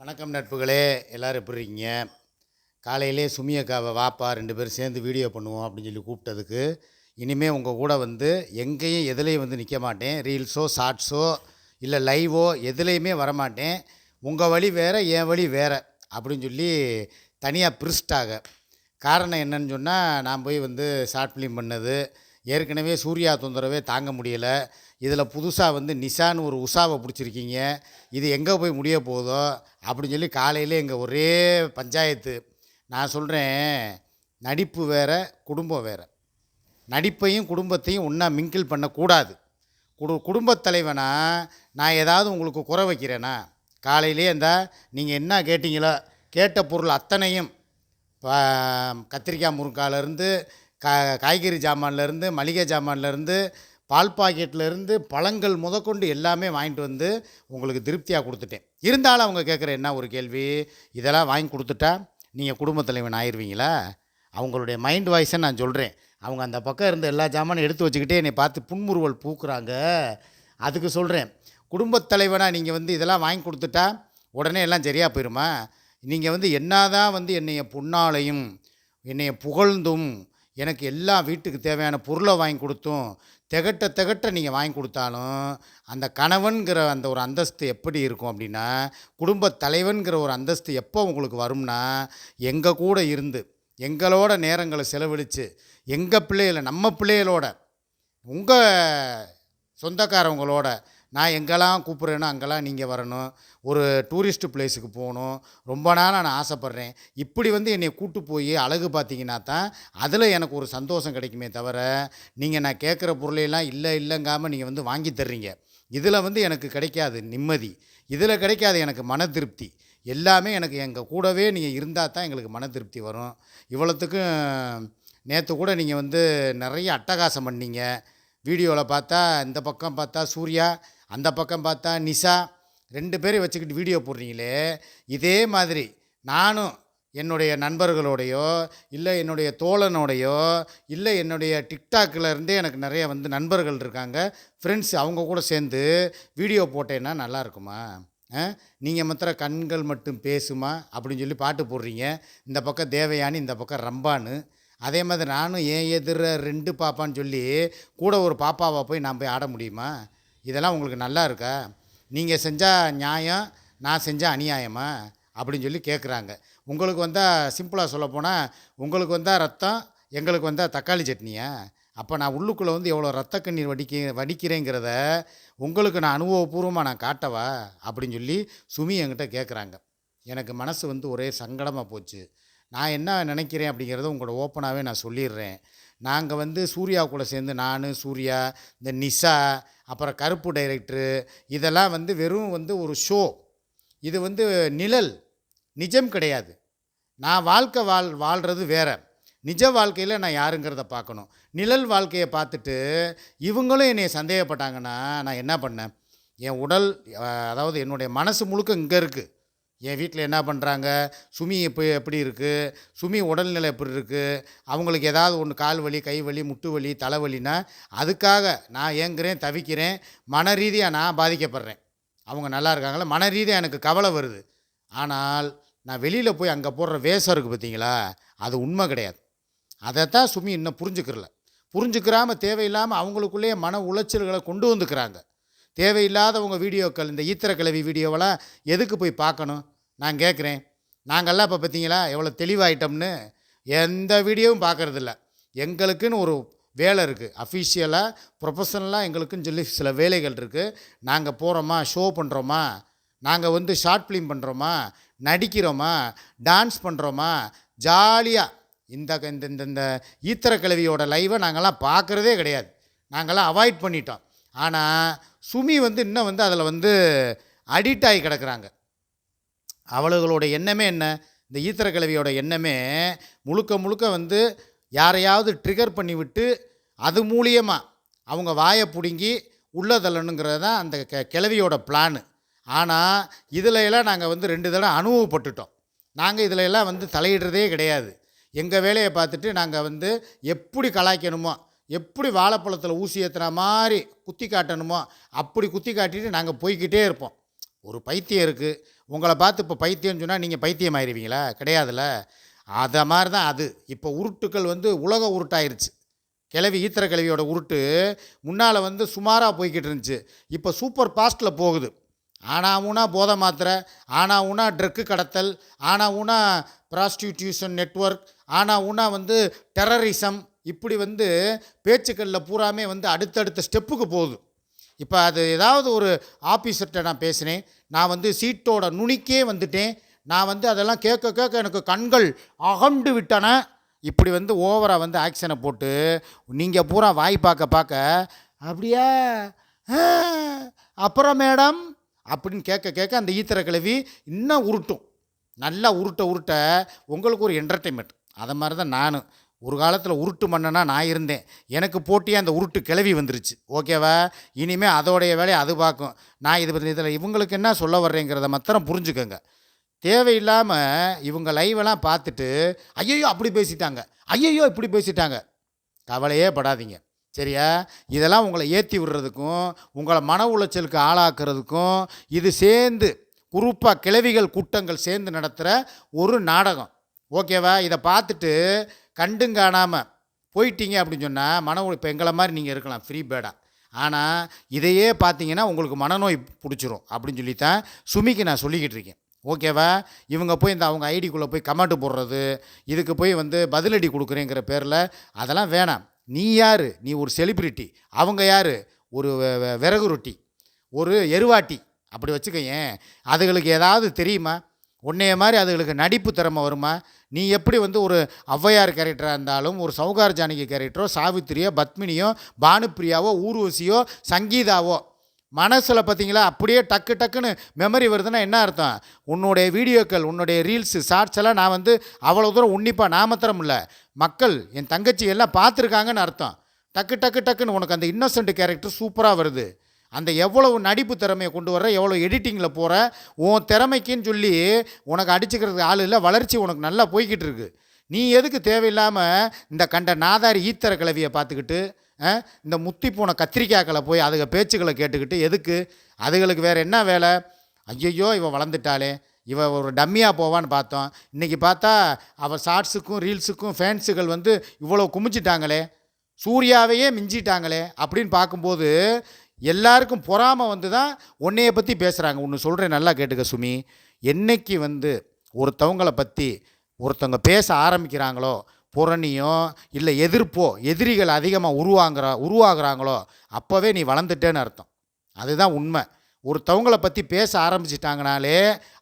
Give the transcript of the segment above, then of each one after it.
வணக்கம் நட்புகளே எல்லோரும் எப்படி இருக்கீங்க? காலையிலே சுமியக்காவை வாப்பா ரெண்டு பேரும் சேர்ந்து வீடியோ பண்ணுவோம் அப்படின்னு சொல்லி கூப்பிட்டதுக்கு இனிமேல் உங்கள் கூட வந்து எங்கேயும் எதுலேயும் வந்து நிற்க மாட்டேன். ரீல்ஸோ ஷார்ட்ஸோ இல்லை லைவோ எதுலேயுமே வரமாட்டேன். உங்கள் வழி வேறு என் வழி வேறு அப்படின்னு சொல்லி தனியாக பிரிஸ்டாக காரணம் என்னன்னு சொன்னால் நான் போய் வந்து ஷார்ட் ஃபிலிம் பண்ணது. ஏற்கனவே சூர்யா தொந்தரவே தாங்க முடியலை. இதில் புதுசாக வந்து நிசான்னு ஒரு உஷாவை பிடிச்சிருக்கீங்க. இது எங்கே போய் முடிய போதோ அப்படின்னு சொல்லி காலையில் எங்கள் ஒரே பஞ்சாயத்து. நான் சொல்கிறேன் நடிப்பு வேறு குடும்பம் வேறு. நடிப்பையும் குடும்பத்தையும் ஒன்றா மிங்கிள் பண்ணக்கூடாது. குடு குடும்பத் தலைவனா நான் ஏதாவது உங்களுக்கு குறை வைக்கிறேனா? காலையிலே இருந்தால் நீங்கள் என்ன கேட்டிங்களோ கேட்ட பொருள் அத்தனையும் கத்திரிக்காய் முருங்காலேருந்து கா காய்கறி ஜாமான்லேருந்து மளிகை ஜாமான்லேருந்து பால் பாக்கெட்லேருந்து பழங்கள் முதற்கொண்டு எல்லாமே வாங்கிட்டு வந்து உங்களுக்கு திருப்தியாக கொடுத்துட்டேன். இருந்தாலும் அவங்க கேட்குற என்ன ஒரு கேள்வி? இதெல்லாம் வாங்கி கொடுத்துட்டா நீங்கள் குடும்ப தலைவன் ஆயிடுவீங்களா அவங்களுடைய மைண்ட் வாய்ஸை நான் சொல்கிறேன் அவங்க அந்த பக்கம் இருந்த எல்லா ஜாமானும் எடுத்து வச்சுக்கிட்டே என்னை பார்த்து புன்முறுவல் பூக்குறாங்க. அதுக்கு சொல்கிறேன் குடும்பத் தலைவனாக நீங்கள் வந்து இதெல்லாம் வாங்கி கொடுத்துட்டா உடனே எல்லாம் சரியாக போயிடுமா நீங்கள் வந்து என்னதான் வந்து என்னைய பொன்னாலையும் என்னைய புகழ்ந்தும் எனக்கு எல்லா வீட்டுக்கு தேவையான பொருளை வாங்கி கொடுத்தும் திகட்ட திகட்ட நீங்கள் வாங்கி கொடுத்தாலும் அந்த கணவன்கிற அந்த ஒரு அந்தஸ்து எப்படி இருக்கும் அப்படின்னா குடும்பத் தலைவன்கிற ஒரு அந்தஸ்து எப்போ உங்களுக்கு வரும்னா எங்கள் கூட இருந்து எங்களோட நேரங்களை செலவழித்து எங்கள் பிள்ளைகளை நம்ம பிள்ளைகளோட உங்கள் சொந்தக்காரவங்களோட நான் எங்கெல்லாம் கூப்பிட்றேனோ அங்கெல்லாம் நீங்கள் வரணும். ஒரு டூரிஸ்ட் பிளேஸுக்கு போகணும். ரொம்ப நாளாக நான் ஆசைப்பட்றேன். இப்படி வந்து என்னை கூட்டு போய் அழகு பார்த்தீங்கன்னா தான் அதில் எனக்கு ஒரு சந்தோஷம் கிடைக்குமே தவிர நீங்கள் நான் கேட்குற பொருளையெல்லாம் இல்லை இல்லைங்காமல் நீங்கள் வந்து வாங்கி தர்றீங்க. இதில் வந்து எனக்கு கிடைக்காது நிம்மதி. இதில் கிடைக்காது எனக்கு மன திருப்தி. எல்லாமே எனக்கு எங்கள் கூடவே நீங்கள் இருந்தால் தான் எங்களுக்கு மன திருப்தி வரும். இவ்வளோத்துக்கும் நேற்று கூட நீங்கள் வந்து நிறைய அட்டகாசம் பண்ணீங்க. வீடியோவில் பார்த்தா இந்த பக்கம் பார்த்தா சூர்யா அந்த பக்கம் பார்த்தா நிஷா ரெண்டு பேரையும் வச்சுக்கிட்டு வீடியோ போடுறீங்களே. இதே மாதிரி நானும் என்னுடைய நண்பர்களோடையோ இல்லை என்னுடைய தோழனோடையோ இல்லை என்னுடைய டிக்டாக்ல இருந்தே எனக்கு நிறைய வந்து நண்பர்கள் இருக்காங்க. ஃப்ரெண்ட்ஸ் அவங்க கூட சேர்ந்து வீடியோ போட்டேன்னா நல்லா இருக்குமா? நீங்கள் மாத்திரம் கண்கள் மட்டும் பேசுமா? அப்படின்னு சொல்லி பாட்டு போடுறீங்க. இந்த பக்கம் தேவயானி இந்த பக்கம் ரம்பான்னு. அதே மாதிரி நானும் ஏன் எதிர ரெண்டு பாப்பான்னு சொல்லி கூட ஒரு பாப்பாவை போய் நான் போய் ஆட முடியுமா? இதெல்லாம் உங்களுக்கு நல்லா இருக்கா? நீங்கள் செஞ்சால் நியாயம் நான் செஞ்சால் அநியாயமா? அப்படின்னு சொல்லி கேட்குறாங்க உங்களுக்கு வந்தால் சிம்பிளாக சொல்லப்போனால் உங்களுக்கு வந்தால் ரத்தம் எங்களுக்கு வந்தால் தக்காளி சட்னியா? அப்போ நான் உள்ளுக்குள்ளே வந்து எவ்வளோ ரத்த கண்ணீர் வடிக்க வடிக்கிறேங்கிறத உங்களுக்கு நான் அனுபவபூர்வமாக நான் காட்டவா? அப்படின்னு சொல்லி சுமி என்கிட்ட கேட்குறாங்க எனக்கு மனசு வந்து ஒரே சங்கடமாக போச்சு. நான் என்ன நினைக்கிறேன் அப்படிங்கிறத உங்களோட ஓப்பனாகவே நான் சொல்லிடுறேன். நாங்கள் வந்து சூர்யா கூட சேர்ந்து நான் சூர்யா இந்த நிஷா அப்புறம் கருப்பு டைரக்டரு இதெல்லாம் வந்து வெறும் வந்து ஒரு ஷோ இது வந்து நிழல் நிஜம் கிடையாது. நான் வாழ்க்கை வாழ் வாழ்கிறது வேற. நிஜ வாழ்க்கையில் நான் யாருங்கிறத பார்க்கணும். நிழல் வாழ்க்கையை பார்த்துட்டு இவங்களும் என்னை சந்தேகப்பட்டாங்கன்னா நான் என்ன பண்ணேன்? என் உடல் அதாவது என்னுடைய மனசு முழுக்க இங்கே இருக்குது என் வீட்டில் என்ன பண்ணுறாங்க? சுமி இப்போ எப்படி இருக்குது சுமி உடல்நிலை எப்படி இருக்குது அவங்களுக்கு ஏதாவது ஒன்று கால் வலி கை வலி முட்டு வலி தலைவலின்னா அதுக்காக நான் ஏங்குறேன் தவிக்கிறேன். மன ரீதியாக நான் பாதிக்கப்படுறேன். அவங்க நல்லா இருக்காங்களா? மன ரீதியாக எனக்கு கவலை வருது. ஆனால் நான் வெளியில் போய் அங்கே போடுற வேஷம் இருக்குது பார்த்தீங்களா? அது உண்மை கிடையாது. அதைத்தான் சுமி இன்னும் புரிஞ்சுக்கிறல. புரிஞ்சுக்கிறாமல் தேவையில்லாமல் அவங்களுக்குள்ளேயே மன உளைச்சல்களை கொண்டு வந்துக்கிறாங்க. தேவையில்லாதவங்க வீடியோக்கள் இந்த ஈத்திர கிழவி வீடியோவெல்லாம் எதுக்கு போய் பார்க்கணும்? நான் கேட்குறேன். நாங்கள்லாம் இப்போ பார்த்தீங்களா எவ்வளோ தெளிவாயிட்டோம்னு எந்த வீடியோவும் பார்க்கறதில்ல. எங்களுக்குன்னு ஒரு வேலை இருக்குது அஃபிஷியலாக ப்ரொஃபஷனலாக எங்களுக்குன்னு சொல்லி சில வேலைகள் இருக்குது நாங்கள் போகிறோமா ஷோ பண்ணுறோமா நாங்கள் வந்து ஷார்ட் ஃபிலிம் பண்ணுறோமா நடிக்கிறோமா? டான்ஸ் பண்ணுறோமா ஜாலியாக இந்த இந்த இந்த இந்த ஈத்திர கிழவியோட லைவை நாங்கள்லாம் பார்க்குறதே கிடையாது. நாங்கள்லாம் அவாய்ட் பண்ணிட்டோம். ஆனால் சுமி வந்து இன்னும் வந்து அதில் வந்து அடிக்ட் ஆகி கிடக்குறாங்க. அவளுகளோட எண்ணமே என்ன? இந்த ஈத்திர கிழவியோட எண்ணமே முழுக்க முழுக்க வந்து யாரையாவது ட்ரிகர் பண்ணிவிட்டு அது மூலியமாக அவங்க வாயை பிடுங்கி உள்ளே தள்ளணுங்கிறது தான் அந்த கெ கிழவியோட பிளானு ஆனால் இதில் எல்லாம் நாங்கள் வந்து ரெண்டு தடவை அனுபவப்பட்டுட்டோம். நாங்கள் இதில் எல்லாம் வந்து தலையிடுறதே கிடையாது. எங்கள் வேலையை பார்த்துட்டு நாங்கள் வந்து எப்படி கலாய்க்கணுமோ எப்படி வாழைப்பழத்தில் ஊசி ஏற்றுன மாதிரி குத்தி காட்டணுமோ அப்படி குத்தி காட்டிட்டு நாங்கள் போய்கிட்டே இருப்போம். ஒரு பைத்தியம் இருக்குது உங்களை பார்த்து இப்போ பைத்தியம்னு சொன்னால் நீங்கள் பைத்தியம் ஆயிடுவீங்களா கிடையாதுல்ல. அதை மாதிரி தான் அது. இப்போ உருட்டுக்கள் வந்து உலக உருட்டாயிருச்சு. கிளவி ஈத்திர கிளவியோட உருட்டு முன்னால் வந்து சுமாராக போய்கிட்டு இருந்துச்சு. இப்போ சூப்பர் ஃபாஸ்ட்டில் போகுது. ஆனா ஊனா போதை மாத்திரை ஆனா ஊனா ட்ரக்கு கடத்தல் ஆனா ஊனா ப்ராஸ்டியூட்டியூஷன் நெட்வொர்க் ஆனா ஊனா வந்து டெரரிசம் இப்படி வந்து பேச்சுக்களில் பூராமே வந்து அடுத்தடுத்த ஸ்டெப்புக்கு போகுது. இப்போ அது ஏதாவது ஒரு ஆஃபீஸர்கிட்ட நான் பேசினேன். நான் வந்து சீட்டோட நுனிக்கே வந்துட்டேன். நான் வந்து அதெல்லாம் கேட்க கேட்க எனக்கு கண்கள் அகண்டு விட்டன. இப்படி வந்து ஓவராக வந்து ஆக்ஷனை போட்டு நீங்கள் பூரா வாய் பார்க்க பார்க்க அப்படியா? அப்புறம் மேடம்? அப்படின்னு கேட்க கேட்க அந்த ஈத்திர கிழவி இன்னும் உருட்டும். நல்லா உருட்ட உருட்ட உங்களுக்கு ஒரு என்டர்டெயின்மெண்ட் அதை மாதிரி தான் நான் ஒரு காலத்தில் உருட்டு மன்னனாக நான் இருந்தேன். எனக்கு போட்டியாக அந்த உருட்டு கிளவி வந்துருச்சு. ஓகேவா இனிமேல் அதோடைய வேலையை அது பார்க்கும். நான் இது இதில் இவங்களுக்கு என்ன சொல்ல வர்றேங்கிறத மாத்திரம் புரிஞ்சுக்கோங்க. தேவையில்லாமல் இவங்க லைவெல்லாம் பார்த்துட்டு ஐயையோ அப்படி பேசிட்டாங்க. ஐயையோ இப்படி பேசிட்டாங்க. கவலையே படாதீங்க. சரியா? இதெல்லாம் உங்களை ஏற்றி விடுறதுக்கும் உங்களை மன உளைச்சலுக்கு ஆளாக்குறதுக்கும் இது சேர்ந்து குரூப்பாக கிளவிகள் கூட்டங்கள் சேர்ந்து நடத்துகிற ஒரு நாடகம். ஓகேவா இதை பார்த்துட்டு கண்டும் காணாமல் போயிட்டீங்க அப்படின்னு சொன்னால் மன உளை இப்போ எங்களை மாதிரி நீங்கள் இருக்கலாம் ஃப்ரீ பேடாக ஆனால் இதையே பார்த்தீங்கன்னா உங்களுக்கு மனநோய் பிடிச்சிரும் அப்படின்னு சொல்லி தான் சுமிக்கு நான் சொல்லிக்கிட்டு இருக்கேன். ஓகேவா இவங்க போய் இந்த அவங்க ஐடிக்குள்ளே போய் கமெண்ட் போடுறது இதுக்கு போய் வந்து பதிலடி கொடுக்குறேங்கிற பேரில் அதெல்லாம் வேணாம். நீ யார்? நீ ஒரு செலிப்ரிட்டி அவங்க யார்? ஒரு விறகு ரொட்டி. ஒரு எருவாட்டி. அப்படி வச்சுக்கயேன். அதுகளுக்கு ஏதாவது தெரியுமா? உன்னைய மாதிரி அதுகளுக்கு நடிப்பு திறமை வருமா? நீ எப்படி வந்து ஒரு ஔவையார் கேரக்டராக இருந்தாலும் ஒரு சௌகார் ஜானகி கேரக்டரோ சாவித்திரியோ பத்மினியோ பானுப்பிரியாவோ ஊர்வசியோ சங்கீதாவோ? மனசில் பார்த்தீங்களா அப்படியே டக்கு டக்குன்னு மெமரி வருதுன்னா என்ன அர்த்தம்? உன்னுடைய வீடியோக்கள் உன்னுடைய ரீல்ஸு ஷார்ட்ஸ் எல்லாம் நான் வந்து அவ்வளோ தூரம் உன்னிப்பாக நான் மாத்திரம் இல்லை மக்கள் என் தங்கச்சி எல்லாம் பார்த்துருக்காங்கன்னு அர்த்தம். டக்கு டக்கு டக்குன்னு உனக்கு அந்த இன்னசென்ட் கேரக்டர் சூப்பராக வருது. அந்த எவ்வளவு நடிப்பு திறமையை கொண்டு வர எவ்வளோ எடிட்டிங்கில் போகிற உன் திறமைக்குன்னு சொல்லி உனக்கு அடிச்சுக்கிறதுக்கு ஆள் இல்லை வளர்ச்சி உனக்கு நல்லா போய்கிட்டு இருக்கு. நீ எதுக்கு தேவையில்லாமல் இந்த கண்ட நாதாரி ஈத்தர கிளவியை பார்த்துக்கிட்டு இந்த முத்தி போன கத்திரிக்காய்களை போய் அதுக பேச்சுக்களை கேட்டுக்கிட்டு எதுக்கு? அதுகளுக்கு வேறு என்ன வேலை? ஐயையோ இவன் வளர்ந்துட்டாளே. இவ ஒரு டம்மியாக போவான்னு பார்த்தோம். இன்றைக்கி பார்த்தா அவள் ஷார்ட்ஸுக்கும் ரீல்ஸுக்கும் ஃபேன்ஸுகள் வந்து இவ்வளோ குமிச்சிட்டாங்களே சூர்யாவையே மிஞ்சிட்டாங்களே அப்படின்னு பார்க்கும்போது எல்லாருக்கும் பொறாமை வந்து தான் உன்னைய பற்றி பேசுகிறாங்க ஒன்று சொல்கிறேன் நல்லா கேட்டுக்க சுமி. என்னைக்கு வந்து ஒருத்தவங்களை பற்றி ஒருத்தவங்க பேச ஆரம்பிக்கிறாங்களோ புறணியோ இல்லை எதிர்ப்போ எதிரிகள் அதிகமாக உருவாங்கிற உருவாகிறாங்களோ அப்போவே நீ வளர்ந்துட்டேன்னு அர்த்தம். அதுதான் உண்மை. ஒருத்தவங்களை பற்றி பேச ஆரம்பிச்சிட்டாங்கனாலே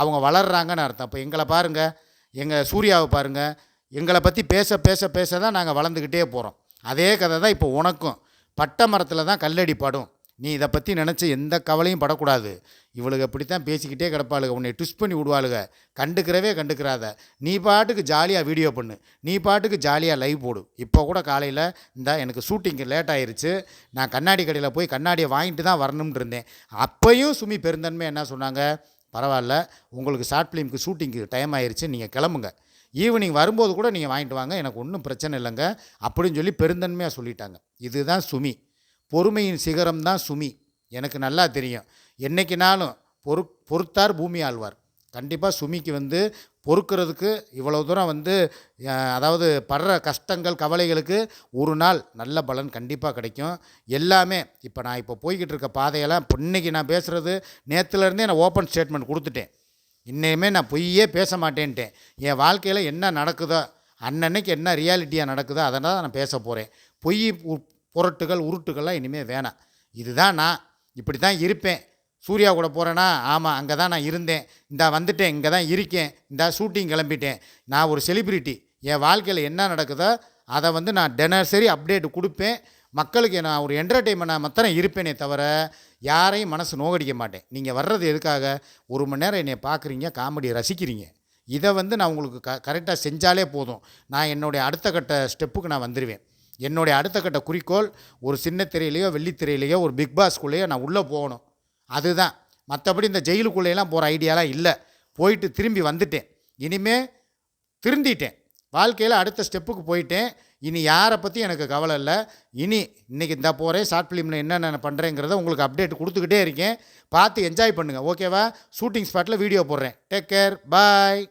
அவங்க வளர்றாங்கன்னு அர்த்தம். இப்போ எங்களை பாருங்கள் எங்கள் சூர்யாவை பாருங்கள் எங்களை பற்றி பேச பேச பேச தான் நாங்கள் வளர்ந்துக்கிட்டே போகிறோம் அதே கதை தான் இப்போ உனக்கும். பட்டை மரத்தில் தான் கல்லடி படும். நீ இதை பற்றி நினச்சி எந்த கவலையும் படக்கூடாது. இவளுக்கு அப்படித்தான் பேசிக்கிட்டே கிடப்பாளுக. உன்னை ட்விஸ்ட் பண்ணி விடுவாளுக. கண்டுக்கிறவே கண்டுக்கிறாத. நீ பாட்டுக்கு ஜாலியாக வீடியோ பண்ணு. நீ பாட்டுக்கு ஜாலியாக லைவ் போடு. இப்போ கூட காலையில் இந்த எனக்கு ஷூட்டிங்கு லேட் ஆயிருச்சு. நான் கண்ணாடி கடையில் போய் கண்ணாடியை வாங்கிட்டு தான் வரணும்னு இருந்தேன். அப்பையும் சுமி பெருந்தன்மை என்ன சொன்னாங்க? பரவாயில்ல. உங்களுக்கு ஷார்ட் ஃபிலிம்க்கு ஷூட்டிங்க்கு டைம் ஆயிடுச்சு நீங்கள் கிளம்புங்க. ஈவினிங் வரும்போது கூட நீங்கள் வாங்கிட்டு வாங்க. எனக்கு ஒன்றும் பிரச்சனை இல்லைங்க. அப்படின்னு சொல்லி பெருந்தன்மையாக சொல்லிட்டாங்க. இதுதான் சுமி. பொறுமையின் சிகரம் தான் சுமி. எனக்கு நல்லா தெரியும். என்றைக்கினாலும் பொறு பொறுத்தார் பூமி ஆழ்வார். கண்டிப்பாக சுமிக்கு வந்து பொறுக்கிறதுக்கு இவ்வளோ தூரம் வந்து அதாவது படுற கஷ்டங்கள் கவலைகளுக்கு ஒரு நாள் நல்ல பலன் கண்டிப்பாக கிடைக்கும். எல்லாமே இப்போ நான் இப்போ போய்கிட்டு இருக்க பாதையெல்லாம் இப்போ இன்னைக்கு நான் பேசுகிறது நேற்றுலேருந்தே நான் ஓப்பன் ஸ்டேட்மெண்ட் கொடுத்துட்டேன். இன்னையுமே நான் பொய்யே பேச மாட்டேன்ட்டேன். என் வாழ்க்கையில் என்ன நடக்குதோ அன்னன்னைக்கு என்ன ரியாலிட்டியாக நடக்குதோ அதை தான் நான் பேச போகிறேன் பொய் புரட்டுகள் உருட்டுகள்லாம் இனிமேல் வேணாம். இதுதான் நான் இப்படி தான் இருப்பேன். சூர்யா கூட போகிறேன்னா ஆமாம் அங்கே தான் நான் இருந்தேன். இந்தா வந்துட்டேன் இங்கே தான் இருக்கேன். இந்தா ஷூட்டிங் கிளம்பிட்டேன். நான் ஒரு செலிப்ரிட்டி என் வாழ்க்கையில் என்ன நடக்குதோ அதை வந்து நான் தினசரி அப்டேட் கொடுப்பேன். மக்களுக்கு நான் ஒரு என்டர்டெயின்மெண்ட்டாக மாத்திரம் இருப்பேனே தவிர யாரையும் மனசு நோகடிக்க மாட்டேன். நீங்கள் வர்றது எதுக்காக? ஒரு மணி நேரம் என்னை பார்க்குறீங்க காமெடியை ரசிக்கிறீங்க. இதை வந்து நான் உங்களுக்கு க கரெக்டாக செஞ்சாலே போதும். நான் என்னுடைய அடுத்த கட்ட ஸ்டெப்புக்கு நான் வந்துடுவேன் என்னுடைய அடுத்த கட்ட குறிக்கோள் ஒரு சின்ன திரையிலையோ வெள்ளித்திரையிலையோ ஒரு பிக் பாஸ்குள்ளேயோ நான் உள்ளே போகணும். அதுதான். மற்றபடி இந்த ஜெயிலுக்குள்ளேயெல்லாம் போகிற ஐடியாலாம் இல்லை. போயிட்டு திரும்பி வந்துட்டேன். இனிமே திருந்திட்டேன். வாழ்க்கையில் அடுத்த ஸ்டெப்புக்கு போயிட்டேன். இனி யாரை பற்றி எனக்கு கவலை இல்லை. இனி இன்றைக்கி இந்த போகிறேன் ஷார்ட் ஃபிலிமில் என்னென்ன பண்ணுறேங்கிறத உங்களுக்கு அப்டேட் கொடுத்துக்கிட்டே இருக்கேன். பார்த்து என்ஜாய் பண்ணுங்கள் ஓகேவா ஷூட்டிங் ஸ்பாட்டில் வீடியோ போடுறேன். Take care bye